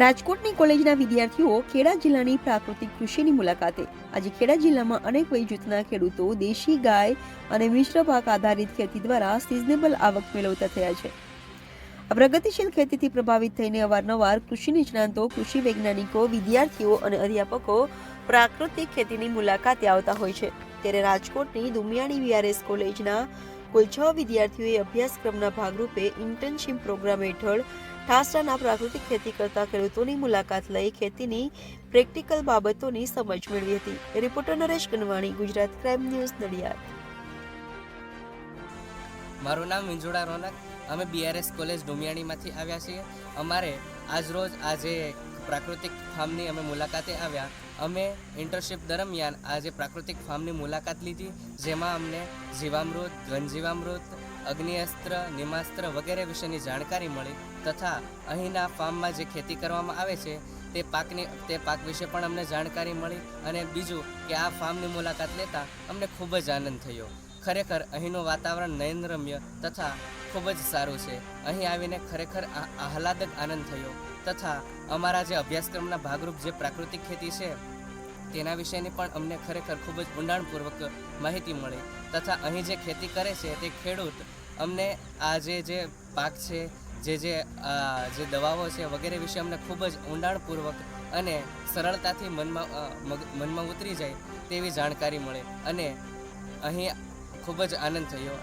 રાજકોટની કોલેજના વિદ્યાર્થીઓ ખેડા જિલ્લાની પ્રાકૃતિક કૃષિની મુલાકાતે. આજે ખેડા જિલ્લામાં અનેક વય જૂથના ખેડૂતો દેશી ગાય અને મિશ્ર પાક આધારિત ખેતી દ્વારા સિઝનેબલ આવક મેળવતા થયા છે. પ્રગતિશીલ ખેતીથી પ્રભાવિત થઈને અવારનવાર કૃષિ નિષ્ણાંતો, કૃષિ વૈજ્ઞાનિકો, વિદ્યાર્થીઓ અને અધ્યાપકો પ્રાકૃતિક ખેતીની મુલાકાતે આવતા હોય છે. ત્યારે રાજકોટની દુમિયાણી વીઆરએસ કોલેજના કુલ છ વિદ્યાર્થીઓએ અભ્યાસક્રમના ભાગરૂપે ઇન્ટર્નશીપ પ્રોગ્રામ હેઠળ ઠાસરાના પ્રાકૃતિક ખેતી કરતા ખેડૂતોની મુલાકાત લઈ ખેતીની પ્રેક્ટિકલ બાબતોની સમજ મેળવી હતી. Reporter Naresh Kanvani Gujarat crime news, Nadiad. મારું નામ વિંજોડા રોનક. અમે બીઆરએસ કોલેજ ડુમિયાણીમાંથી આવ્યા છીએ. અમારે આજરોજ આજે પ્રાકૃતિક ફાર્મની અમે મુલાકાતે આવ્યા. અમે ઇન્ટર્નશીપ દરમિયાન આજે પ્રાકૃતિક ફાર્મની મુલાકાત લીધી, જેમાં અમને જીવામૃત, ઘનજીવામૃત, અગ્નિઅસ્ત્ર, નિમાસ્ત્ર વગેરે વિશેની જાણકારી મળી તથા અહીંના ફાર્મમાં જે ખેતી કરવામાં આવે છે, તે પાકની, તે પાક વિશે પણ અમને જાણકારી મળી અને બીજું કે આ ફાર્મની મુલાકાત લેતા અમને ખૂબ જ આનંદ થયો. ખરેખર અહીંનું વાતાવરણ નયનરમ્ય તથા ખૂબ જ સારું છે. અહીં આવીને ખરેખર આહલાદક આનંદ થયો તથા અમારા જે અભ્યાસક્રમના ભાગરૂપ જે પ્રાકૃતિક ખેતી છે, તેના વિશેની પણ અમને ખરેખર ખૂબ જ ઊંડાણપૂર્વક માહિતી મળી તથા અહીં જે ખેતી કરે છે તે ખેડૂત અમને આ જે જે પાક છે, જે જે જે દવાઓ છે વગેરે વિશે અમને ખૂબ જ ઊંડાણપૂર્વક અને સરળતાથી મનમાં મનમાં ઉતરી જાય તેવી જાણકારી મળે અને અહીં ખૂબ જ આનંદ થયો.